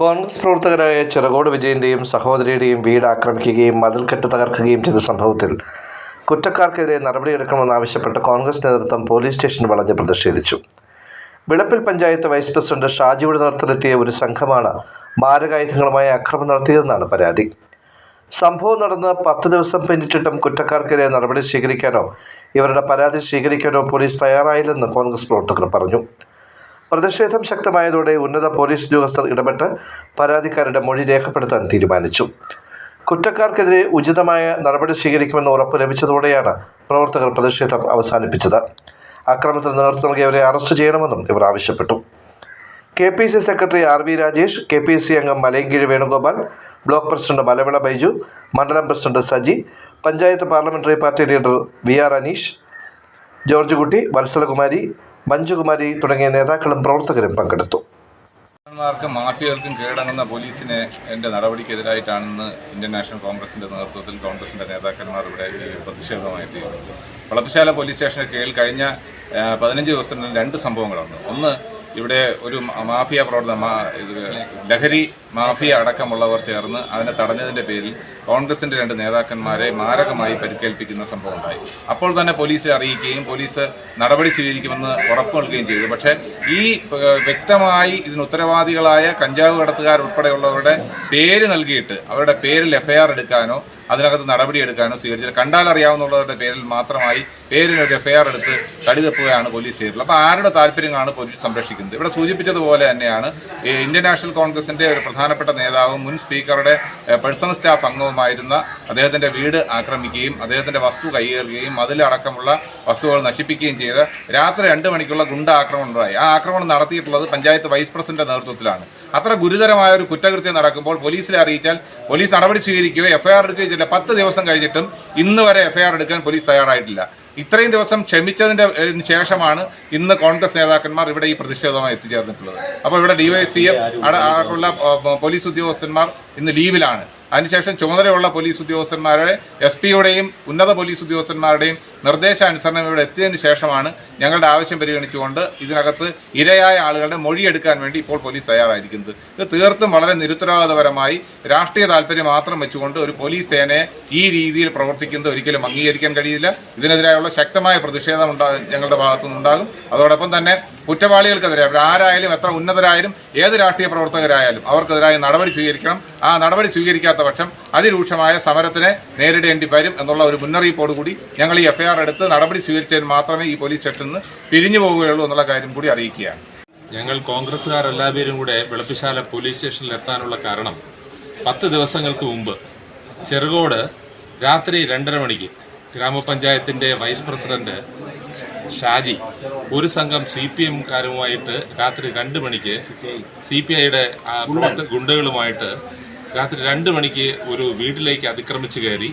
കോൺഗ്രസ് പ്രവർത്തകരായ ചിറകോട് വിജയന്റെയും സഹോദരിയുടെയും വീട് ആക്രമിക്കുകയും മതിൽക്കെട്ട് തകർക്കുകയും ചെയ്ത സംഭവത്തിൽ കുറ്റക്കാർക്കെതിരെ നടപടിയെടുക്കണമെന്നാവശ്യപ്പെട്ട് കോൺഗ്രസ് നേതൃത്വം പോലീസ് സ്റ്റേഷൻ വളഞ്ഞ് പ്രതിഷേധിച്ചു. വിളപ്പിൽ പഞ്ചായത്ത് വൈസ് പ്രസിഡന്റ് ഷാജിയുടെ നേതൃത്വത്തിലെത്തിയ ഒരു സംഘമാണ് മാരകായുധങ്ങളുമായി അക്രമം നടത്തിയതെന്നാണ് പരാതി. സംഭവം നടന്ന് പത്ത് ദിവസം പിന്നിട്ടിട്ടും കുറ്റക്കാർക്കെതിരെ നടപടി സ്വീകരിക്കാനോ ഇവരുടെ പരാതി സ്വീകരിക്കാനോ പോലീസ് തയ്യാറായില്ലെന്ന് കോൺഗ്രസ് പ്രവർത്തകർ പറഞ്ഞു. പ്രതിഷേധം ശക്തമായതോടെ ഉന്നത പോലീസ് ഉദ്യോഗസ്ഥർ ഇടപെട്ട് പരാതിക്കാരുടെ മൊഴി രേഖപ്പെടുത്താൻ തീരുമാനിച്ചു. കുറ്റക്കാർക്കെതിരെ ഉചിതമായ നടപടി സ്വീകരിക്കുമെന്ന് ഉറപ്പ് ലഭിച്ചതോടെയാണ് പ്രവർത്തകർ പ്രതിഷേധം അവസാനിപ്പിച്ചത്. അക്രമത്തിന് നേതൃത്വം നൽകിയവരെ അറസ്റ്റ് ചെയ്യണമെന്നും ഇവർ ആവശ്യപ്പെട്ടു. K P C secretary R V Rajesh K P C അംഗം മലയങ്കിഴി വേണുഗോപാൽ ബ്ലോക്ക് പ്രസിഡന്റ് മലവിള ബൈജു മണ്ഡലം president Saji panchayat parliamentary party leader V R Aneesh George Kutty Vatsalakumari Manjukumari തുടങ്ങിയ നേതാക്കളും പ്രവർത്തകരും പങ്കെടുത്തു. ർക്കും മാഫിയകൾക്കും കീഴടങ്ങുന്ന പോലീസിനെ എന്റെ നടപടിക്കെതിരായിട്ടാണെന്ന് ഇന്ത്യൻ നാഷണൽ കോൺഗ്രസിന്റെ നേതൃത്വത്തിൽ കോൺഗ്രസിന്റെ നേതാക്കന്മാർ ഇവിടെ പ്രതിഷേധമായിട്ട് വളപ്പശാല പോലീസ് സ്റ്റേഷന് കീഴിൽ കഴിഞ്ഞ പതിനഞ്ച് ദിവസത്തിനുള്ളിൽ രണ്ട് സംഭവങ്ങളുണ്ട് ഒന്ന് ഇവിടെ ഒരു മാഫിയ പ്രവർത്തനം ലഹരി മാഫിയ അടക്കമുള്ളവർ ചേർന്ന് അതിനെ തടഞ്ഞതിന്റെ പേരിൽ കോൺഗ്രസിന്റെ രണ്ട് നേതാക്കന്മാരെ മാരകമായി പരിക്കേൽപ്പിക്കുന്ന സംഭവം ഉണ്ടായി അപ്പോൾ തന്നെ പോലീസിനെ അറിയിക്കുകയും പോലീസ് നടപടി സ്വീകരിക്കുമെന്ന് ഉറപ്പ് നൽകുകയും ചെയ്തു. പക്ഷേ ഈ വ്യക്തമായി ഇതിന് ഉത്തരവാദികളായ കഞ്ചാവ് കടത്തുകാരുൾപ്പെടെയുള്ളവരുടെ പേര് നൽകിയിട്ട് അവരുടെ പേരിൽ എഫ്ഐആർ എടുക്കാനോ അതിനകത്ത് നടപടിയെടുക്കാനോ സ്വീകരിച്ചില്ല. കണ്ടാലറിയാവുന്നവരുടെ പേരിൽ മാത്രമായി പേരിന് ഒരു എഫ്ഐആർ എടുത്ത് തടിതപ്പുകയാണ് പോലീസ് ചെയ്തിട്ടുള്ളത്. അപ്പോൾ ആരുടെ താല്പര്യങ്ങളാണ് പോലീസ് സംരക്ഷിക്കുന്നത്? ഇവിടെ സൂചിപ്പിച്ചതുപോലെ തന്നെയാണ് ഇന്ത്യൻ നാഷണൽ കോൺഗ്രസിന്റെ ഒരു പ്രധാനപ്പെട്ട നേതാവും മുൻ സ്പീക്കറുടെ പേഴ്സണൽ സ്റ്റാഫ് അംഗവുമായിരുന്ന അദ്ദേഹത്തിന്റെ വീട് ആക്രമിക്കുകയും അദ്ദേഹത്തിന്റെ വസ്തു കൈയേറുകയും അതിലടക്കമുള്ള വസ്തുക്കൾ നശിപ്പിക്കുകയും ചെയ്ത് രാത്രി രണ്ട് മണിക്കുള്ള ഗുണ്ട ആക്രമണം ഉണ്ടായി. ആ ആക്രമണം നടത്തിയിട്ടുള്ളത് പഞ്ചായത്ത് വൈസ് പ്രസിഡന്റ് നേതൃത്വത്തിലാണ്. അത്ര ഗുരുതരമായ ഒരു കുറ്റകൃത്യം നടക്കുമ്പോൾ പോലീസിലെ അറിയിച്ചാൽ പോലീസ് നടപടി സ്വീകരിക്കുകയോ എഫ്ഐആർ എടുക്കുകയോ ചെയ്തില്ല. പത്ത് ദിവസം കഴിഞ്ഞിട്ടും ഇന്ന് വരെ എഫ്ഐആർ എടുക്കാൻ പോലീസ് തയ്യാറായിട്ടില്ല. ഇത്രയും ദിവസം ക്ഷമിച്ചതിന്റെ ശേഷമാണ് ഇന്ന് കോൺഗ്രസ് നേതാക്കന്മാർ ഇവിടെ ഈ പ്രതിഷേധവുമായി എത്തിച്ചേർന്നിട്ടുള്ളത്. അപ്പോൾ ഇവിടെ ഡിവൈഎസ്പിയും അടക്കമുള്ള പോലീസ് ഉദ്യോഗസ്ഥന്മാർ ഇന്ന് ലീവിലാണ്. അതിനുശേഷം ചുമതലയുള്ള പോലീസ് ഉദ്യോഗസ്ഥന്മാരുടെ എസ് പിയുടെയും ഉന്നത പോലീസ് ഉദ്യോഗസ്ഥന്മാരുടെയും നിർദ്ദേശാനുസരണം ഇവിടെ എത്തിയതിന് ശേഷമാണ് ഞങ്ങളുടെ ആവശ്യം പരിഗണിച്ചുകൊണ്ട് ഇതിനകത്ത് ഇരയായ ആളുകളുടെ മൊഴിയെടുക്കാൻ വേണ്ടി ഇപ്പോൾ പോലീസ് തയ്യാറായിരിക്കുന്നത്. ഇത് തീർത്തും വളരെ നിരുത്തരവാദപരമായി രാഷ്ട്രീയ താല്പര്യം മാത്രം വെച്ചുകൊണ്ട് ഒരു പോലീസ് സേനയെ ഈ രീതിയിൽ പ്രവർത്തിക്കുന്നത് ഒരിക്കലും അംഗീകരിക്കാൻ കഴിയില്ല. ഇതിനെതിരായുള്ള ശക്തമായ പ്രതിഷേധം ഉണ്ടാകും ഞങ്ങളുടെ ഭാഗത്തുനിന്നുണ്ടാകും. അതോടൊപ്പം തന്നെ കുറ്റവാളികൾക്കെതിരെ അവരാരായാലും എത്ര ഉന്നതരായാലും ഏത് രാഷ്ട്രീയ പ്രവർത്തകരായാലും അവർക്കെതിരായ നടപടി സ്വീകരിക്കണം. ആ നടപടി സ്വീകരിക്കാത്ത പക്ഷം അതിരൂക്ഷമായ സമരത്തിനെ നേരിടേണ്ടി വരും എന്നുള്ള ഒരു മുന്നറിയിപ്പോടുകൂടി ഞങ്ങൾ ഈ എഫ്ഐആർ എടുത്ത് നടപടി സ്വീകരിച്ചതിന് മാത്രമേ ഈ പോലീസ് സ്റ്റേഷനിൽ നിന്ന് പിരിഞ്ഞു പോവുകയുള്ളൂ എന്നുള്ള കാര്യം കൂടി അറിയിക്കുകയാണ്. ഞങ്ങൾ കോൺഗ്രസ്സുകാരെല്ലാവരും കൂടെ വെളുപ്പിശാല പോലീസ് സ്റ്റേഷനിൽ എത്താനുള്ള കാരണം പത്ത് ദിവസങ്ങൾക്ക് മുമ്പ് ചെറുകോട് രാത്രി രണ്ടര മണിക്ക് ഗ്രാമപഞ്ചായത്തിന്റെ വൈസ് പ്രസിഡന്റ് ഷാജി ഒരു സംഘം സി പി എംകാരുമായിട്ട് രാത്രി രണ്ട് മണിക്ക് സി പി ഐയുടെ ഗുണ്ടകളുമായിട്ട് രാത്രി രണ്ട് മണിക്ക് ഒരു വീട്ടിലേക്ക് അതിക്രമിച്ചു കയറി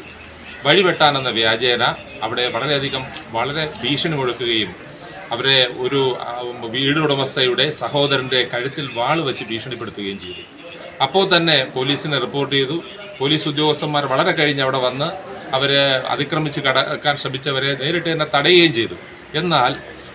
വഴിവെട്ടാനെന്ന വ്യാജേന അവിടെ വളരെയധികം വളരെ ഭീഷണി മുഴക്കുകയും അവരെ ഒരു വീട് ഉടമസ്ഥയുടെ സഹോദരന്റെ കഴുത്തിൽ വാൾ വെച്ച് ഭീഷണിപ്പെടുത്തുകയും ചെയ്തു. അപ്പോൾ തന്നെ പോലീസിനെ റിപ്പോർട്ട് ചെയ്തു. പോലീസ് ഉദ്യോഗസ്ഥന്മാർ വളരെ കഴിഞ്ഞ് അവിടെ വന്ന് അവരെ അതിക്രമിച്ച് കടക്കാൻ ശ്രമിച്ചവരെ നേരിട്ട് തന്നെ തടയുകയും ചെയ്തു. എന്നാൽ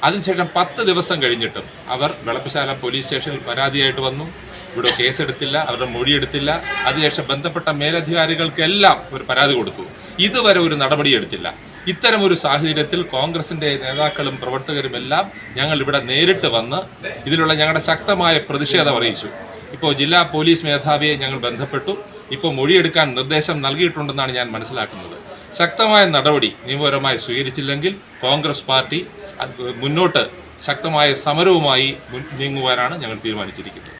അതിനുശേഷം പത്ത് ദിവസം കഴിഞ്ഞിട്ടും അവർ വെളപ്പശാല പോലീസ് സ്റ്റേഷനിൽ പരാതിയായിട്ട് വന്നു. ഇവിടെ കേസെടുത്തില്ല അവരുടെ മൊഴിയെടുത്തില്ല. അതിനുശേഷം ബന്ധപ്പെട്ട മേലധികാരികൾക്കെല്ലാം ഒരു പരാതി കൊടുത്തു. ഇതുവരെ ഒരു നടപടിയെടുത്തില്ല ഇത്തരം ഒരു സാഹചര്യത്തിൽ കോൺഗ്രസിന്റെ നേതാക്കളും പ്രവർത്തകരും എല്ലാം ഞങ്ങൾ ഇവിടെ നേരിട്ട് വന്ന് ഇതിലുള്ള ഞങ്ങളുടെ ശക്തമായ പ്രതിഷേധം അറിയിച്ചു. ഇപ്പോൾ ജില്ലാ പോലീസ് മേധാവിയെ ഞങ്ങൾ ബന്ധപ്പെട്ടു. ഇപ്പോൾ മൊഴിയെടുക്കാൻ നിർദ്ദേശം നൽകിയിട്ടുണ്ടെന്നാണ് ഞാൻ മനസ്സിലാക്കുന്നത്. ശക്തമായ നടപടി നിയമപരമായി സ്വീകരിച്ചില്ലെങ്കിൽ കോൺഗ്രസ് പാർട്ടി മുന്നോട്ട് ശക്തമായ സമരവുമായി നീങ്ങുവാനാണ് ഞങ്ങൾ തീരുമാനിച്ചിരിക്കുന്നത്.